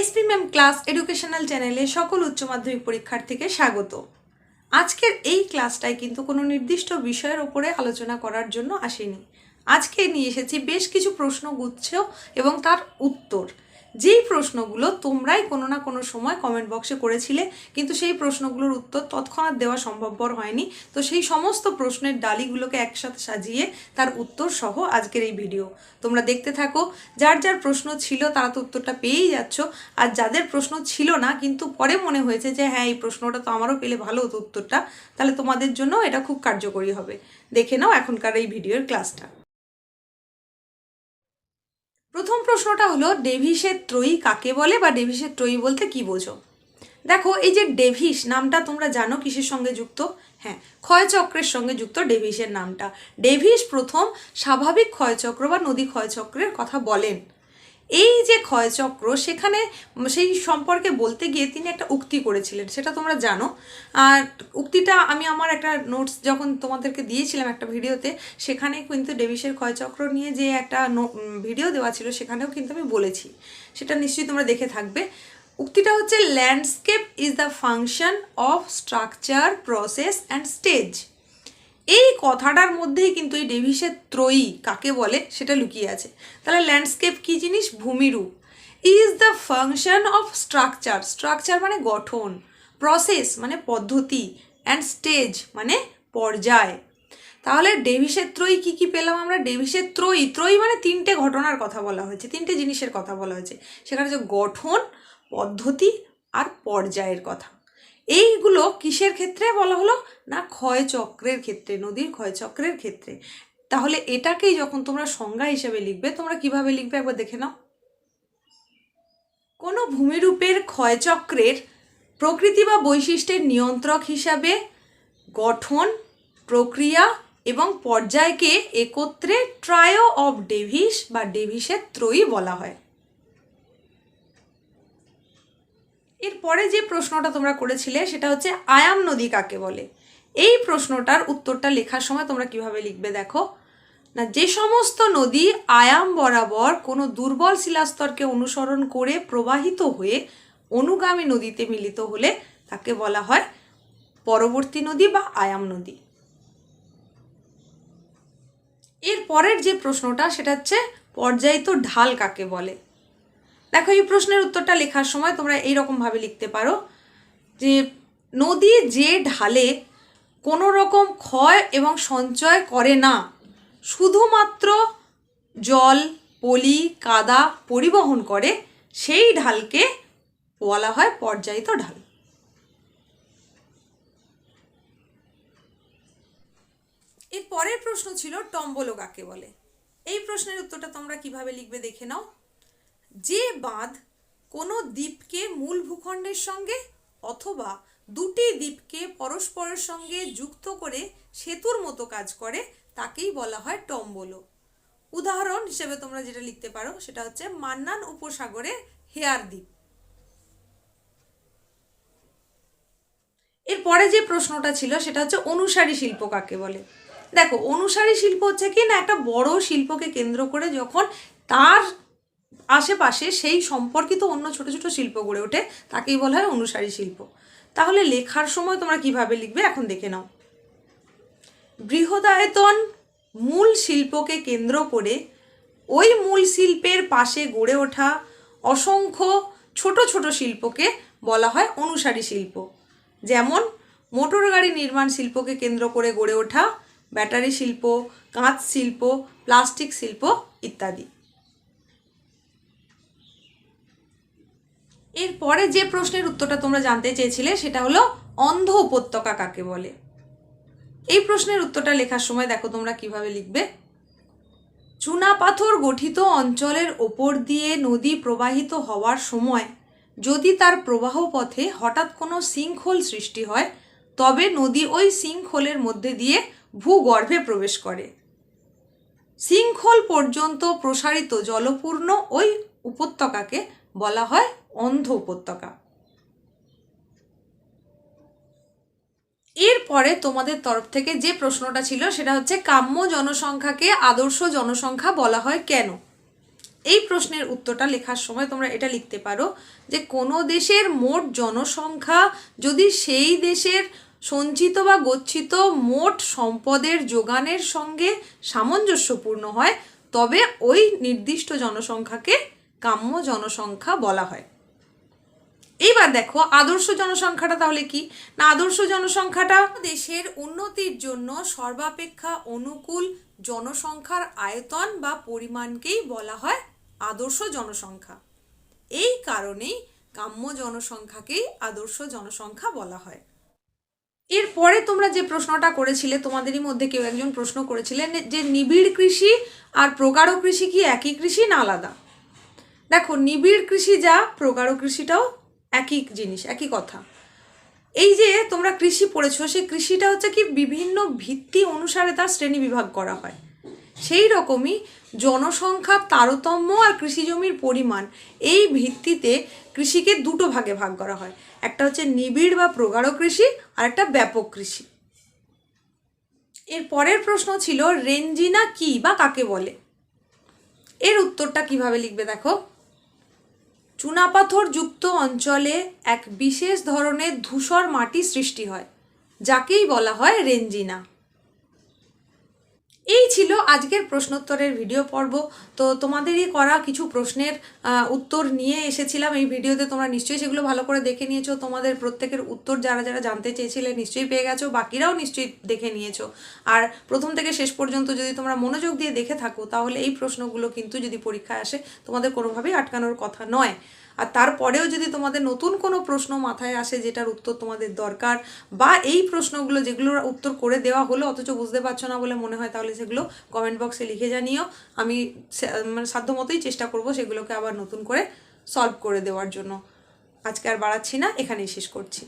SP ma'am class educational চ্যানেলে সকল উচ্চ মাধ্যমিক পরীক্ষার্থীকে স্বাগত। আজকের এই ক্লাসটায় কিন্তু কোনো নির্দিষ্ট বিষয়ের ওপরে আলোচনা করার জন্য আসেনি। আজকে নিয়ে এসেছি বেশ কিছু প্রশ্ন গুচ্ছ এবং তার উত্তর। যেই প্রশ্নগুলো তোমরাই কোনো না কোনো সময় কমেন্ট বক্সে করেছিলে, কিন্তু সেই প্রশ্নগুলোর উত্তর তৎক্ষণাৎ দেওয়া সম্ভবপর হয়নি। তো সেই সমস্ত প্রশ্নের ডালিগুলোকে একসাথে সাজিয়ে তার উত্তর সহ আজকের এই ভিডিও তোমরা দেখতে থাকো, যার যার প্রশ্ন ছিল তারা তো উত্তরটা পেয়েই যাচ্ছ। আর যাদের প্রশ্ন ছিল না, কিন্তু পরে মনে হয়েছে যে হ্যাঁ এই প্রশ্নটা তো আমারও পেলে ভালো হতো উত্তরটা, তাহলে তোমাদের জন্য এটা খুব কার্যকরী হবে। দেখে নাও এখনকার এই ভিডিওর ক্লাসটা প্রথম প্রশ্নটা হলো, ডেভিসের ত্রয়ী কাকে বলে বা ডেভিসের ত্রয়ী বলতে কি বোঝো? দেখো, এই যে ডেভিস নামটা তোমরা জানো কিসের সঙ্গে যুক্ত? হ্যাঁ ক্ষয়চক্রের সঙ্গে যুক্ত ডেভিসের নামটা। ডেভিস প্রথম স্বাভাবিক ক্ষয়চক্র বা নদী ক্ষয়চক্রের কথা বলেন। এই যে ক্ষয়চক্র, সেখানে সেই সম্পর্কে বলতে গিয়ে তিনি একটা উক্তি করেছিলেন, সেটা তোমরা জানো। আর উক্তিটা আমি আমার একটা নোটস যখন তোমাদেরকে দিয়েছিলাম একটা ভিডিওতে, সেখানে কিন্তু ডেভিসের ক্ষয়চক্র নিয়ে যে একটা ভিডিও দেওয়া ছিল, সেখানেও কিন্তু আমি বলেছি। সেটা নিশ্চয়ই তোমরা দেখে থাকবে। উক্তিটা হচ্ছে landscape is the function of structure process and stage কথাটার মধ্যেই কিন্তু এই ডেভিসের ত্রয়ী কাকে বলে সেটা লুকিয়ে আছে। তাহলে ল্যান্ডস্কেপ কী জিনিস? ভূমিরূপ। Is the function of structure structure মানে গঠন প্রসেস মানে পদ্ধতি অ্যান্ড স্টেজ মানে পর্যায়। তাহলে ডেভিসের ত্রয়ী কী কী পেলাম আমরা? ডেভিসের ত্রয়ী ত্রয়ী মানে তিনটে ঘটনার কথা বলা হয়েছে, তিনটে জিনিসের কথা বলা হয়েছে। সেখানে হচ্ছে গঠন, পদ্ধতি আর পর্যায়ের কথা। এইগুলো কিসের ক্ষেত্রে বলা হলো? না ক্ষয়চক্রের ক্ষেত্রে, নদীর ক্ষয়চক্রের ক্ষেত্রে। তাহলে এটাকেই যখন তোমরা সংজ্ঞা হিসেবে লিখবে, তোমরা কীভাবে লিখবে একবার দেখে নাও। কোনো ভূমিরূপের ক্ষয়চক্রের প্রকৃতি বা বৈশিষ্ট্যের নিয়ন্ত্রক হিসাবে গঠন, প্রক্রিয়া এবং পর্যায়কে একত্রে ট্রায়ো অফ ডেভিস বা ডেভিসের ত্রয়ী বলা হয়। এরপরে যে প্রশ্নটা তোমরা করেছিলে সেটা হচ্ছে আয়াম নদী কাকে বলে? এই প্রশ্নটার উত্তরটা লেখার সময় তোমরা কীভাবে লিখবে দেখো? না, যে সমস্ত নদী আয়াম বরাবর কোনো দুর্বল শিলাস্তরকে অনুসরণ করে প্রবাহিত হয়ে অনুগামী নদীতে মিলিত হলে তাকে বলা হয় পরবর্তী নদী বা আয়াম নদী। এর পরের যে প্রশ্নটা সেটা হচ্ছে পর্যায়িত ঢাল কাকে বলে? দেখো, এই প্রশ্নের উত্তরটা লেখার সময় তোমরা এইরকমভাবে লিখতে পারো যে, নদী যে ঢালে কোনো রকম ক্ষয় এবং সঞ্চয় করে না, শুধুমাত্র জল, পলি, কাদা পরিবহন করে, সেই ঢালকে বলা হয় পর্যায়িত ঢাল। এর পরের প্রশ্ন ছিল টম্বলো কাকে বলে? এই প্রশ্নের উত্তরটা তোমরা কীভাবে লিখবে দেখে নাও। যে বাঁধ কোনো দ্বীপকে মূল ভূখণ্ডের সঙ্গে অথবা দুটি দ্বীপকে পরস্পরের সঙ্গে যুক্ত করে সেতুর মতো কাজ করে, তাকেই বলা হয় টম্বলো। উদাহরণ হিসেবে তোমরা যেটা লিখতে পারো, সেটা হচ্ছে মান্নান উপসাগরে হেয়ার দ্বীপ। এরপরে যে প্রশ্নটা ছিল, সেটা হচ্ছে অনুসারী শিল্প কাকে বলে? দেখো, অনুসারী শিল্প হচ্ছে কি না, একটা বড় শিল্পকে কেন্দ্র করে যখন তার আশেপাশে সেই সম্পর্কিত অন্য ছোট ছোট শিল্প গড়ে ওঠে, তাকেই বলা হয় অনুসারী শিল্প। তাহলে লেখার সময় তোমরা কীভাবে লিখবে? এখন দেখে নাও। বৃহদায়তন মূল শিল্পকে কেন্দ্র করে ওই মূল শিল্পের পাশে গড়ে ওঠা অসংখ্য ছোট ছোট শিল্পকে বলা হয় অনুসারী শিল্প। যেমন মোটর গাড়ি নির্মাণ শিল্পকে কেন্দ্র করে গড়ে ওঠা, ব্যাটারি শিল্প, কাঁচ শিল্প, প্লাস্টিক শিল্প ইত্যাদি। এরপরে যে প্রশ্নের উত্তরটা তোমরা জানতে চেয়েছিলে, সেটা হলো অন্ধ উপত্যকা কাকে বলে? এই প্রশ্নের উত্তরটা লেখার সময় দেখো তোমরা কীভাবে লিখবে। চুনা পাথর গঠিত অঞ্চলের ওপর দিয়ে নদী প্রবাহিত হওয়ার সময় যদি তার প্রবাহ পথে হঠাৎ কোনো সিঙ্কহোল সৃষ্টি হয়, তবে নদী ওই সিঙ্কহোলের মধ্যে দিয়ে ভূগর্ভে প্রবেশ করে। সিঙ্কহোল পর্যন্ত প্রসারিত জলপূর্ণ ওই উপত্যকাকে বলা হয় অন্ধ উপত্যকা। এরপরে তোমাদের তরফ থেকে যে প্রশ্নটা ছিল, সেটা হচ্ছে কাম্য জনসংখ্যাকে আদর্শ জনসংখ্যা বলা হয় কেন? এই প্রশ্নের উত্তরটা লেখার সময় তোমরা এটা লিখতে পারো যে কোনো দেশের মোট জনসংখ্যা যদি সেই দেশের সঞ্চিত বা গচ্ছিত মোট সম্পদের যোগানের সঙ্গে সামঞ্জস্যপূর্ণ হয়, তবে ওই নির্দিষ্ট জনসংখ্যাকে কাম্য জনসংখ্যা বলা হয়। এইবার দেখো, আদর্শ জনসংখ্যাটা তাহলে কি? না, আদর্শ জনসংখ্যাটা দেশের উন্নতির জন্য সর্বাপেক্ষা অনুকূল জনসংখ্যার আয়তন বা পরিমাণকেই বলা হয় আদর্শ জনসংখ্যা। এই কারণেই কাম্য জনসংখ্যাকেই আদর্শ জনসংখ্যা বলা হয়। এরপরে তোমরা যে প্রশ্নটা করেছিলে, তোমাদেরই মধ্যে কেউ একজন প্রশ্ন করেছিলেন যে নিবিড় কৃষি আর প্রগাঢ় কৃষি কি একই কৃষি না আলাদা? দেখো, নিবিড় কৃষি যা, প্রগাঢ় কৃষিটাও একই জিনিস, একই কথা। এই যে তোমরা কৃষি পড়েছো সেই কৃষিটা হচ্ছে কি বিভিন্ন ভিত্তি অনুসারে তার শ্রেণি বিভাগ করা হয়। সেই রকমই জনসংখ্যার তারতম্য আর কৃষি জমির পরিমাণ, এই ভিত্তিতে কৃষিকে দুটো ভাগে ভাগ করা হয়। একটা হচ্ছে নিবিড় বা প্রগাঢ় কৃষি, আর একটা ব্যাপক কৃষি। এর পরের প্রশ্ন ছিল, রেঞ্জিনা কি বা কাকে বলে? এর উত্তরটা কীভাবে লিখবে দেখো? চুনাপাথর যুক্ত অঞ্চলে এক বিশেষ ধরনের ধূসর মাটি সৃষ্টি হয় যাকেই বলা হয় রেঞ্জিনা এই ছিল আজকের প্রশ্নোত্তরের ভিডিও পর্ব। তো তোমাদেরই করা কিছু প্রশ্নের উত্তর নিয়ে এসেছিলাম। এই ভিডিওতে তোমরা নিশ্চয়ই সেগুলো ভালো করে দেখে নিয়েছো। তোমাদের প্রত্যেকের উত্তর যারা যারা জানতে চেয়েছিলে নিশ্চয়ই পেয়ে গেছো, বাকিরাও নিশ্চয়ই দেখে নিয়েছো। আর প্রথম থেকে শেষ পর্যন্ত যদি তোমরা মনোযোগ দিয়ে দেখে থাকো, তাহলে এই প্রশ্নগুলো কিন্তু যদি পরীক্ষায় আসে, তোমাদের কোনোভাবেই আটকানোর কথা নয়। আর তারপরেও যদি তোমাদের নতুন কোনো প্রশ্ন মাথায় আসে যেটার উত্তর তোমাদের দরকার, বা এই প্রশ্নগুলো যেগুলোর উত্তর করে দেওয়া হলো, অথচ বুঝতে পারছ না বলে মনে হয়, তাহলে সেগুলো কমেন্ট বক্সে লিখে জানিও। আমি মানে সাধ্যমতোই চেষ্টা করব সেগুলোকে আবার নতুন করে সলভ করে দেওয়ার জন্য। আজকে আর বাড়াচ্ছি না, এখানেই শেষ করছি।